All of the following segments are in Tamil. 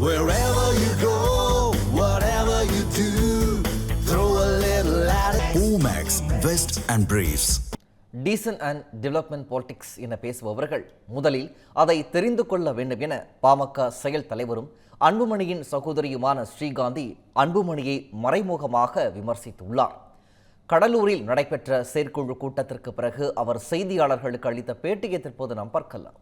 Wherever you go, whatever you do, throw a little at it. Omax, Vest and Briefs. Decent and development politics என பேசுபவர்கள் முதலில் அதை தெரிந்து கொள்ள வேண்டும் என பாமக செயல் தலைவரும் அன்புமணியின் சகோதரியுமான ஸ்ரீகாந்தி அன்புமணியை மறைமுகமாக விமர்சித்துள்ளார் கடலூரில் நடைபெற்ற செயற்குழு கூட்டத்திற்கு பிறகு அவர் செய்தியாளர்களுக்கு அளித்த பேட்டியை தற்போது நாம் பார்க்கலாம்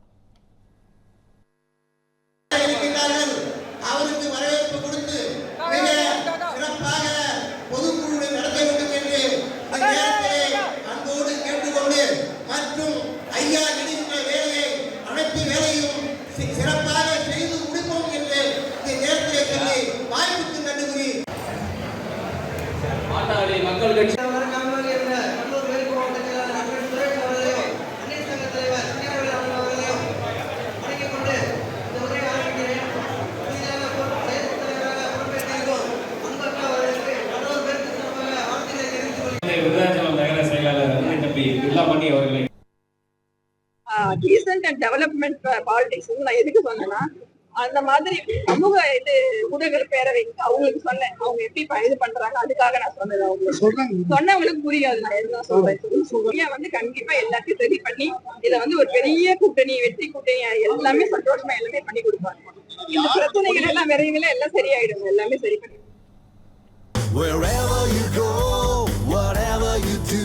அவர்களை டீசன்ட் அண்ட் டெவலப்மெண்ட் பாலிடிக்ஸ் நான் எதுக்கு சொன்னேன்னா அந்த மாதிரி சமூக இது ஊடக பேரவை அவங்களுக்கு சொன்னேன். அவங்க எப்படி இது பண்றாங்க அதுக்காக நான் சொன்னது அவங்களுக்கு. சொன்னவங்களுக்கு புரியாது. நான் என்ன சொல்றேன் வந்து கண்டிப்பா எல்லாத்தையும் சரி பண்ணி இதை வந்து ஒரு பெரிய கூட்டணி வெற்றி கூட்டணி எல்லாமே சந்தோஷமா எல்லாமே பண்ணி கொடுப்பாங்க. இந்த பிரச்சனைகள் எல்லாம் விரைவில் எல்லாம் சரியாயிடும். எல்லாமே சரி பண்ணி Wherever you go, whatever you do,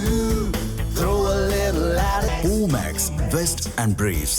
throw a little at it. Omax, Vest and Briefs.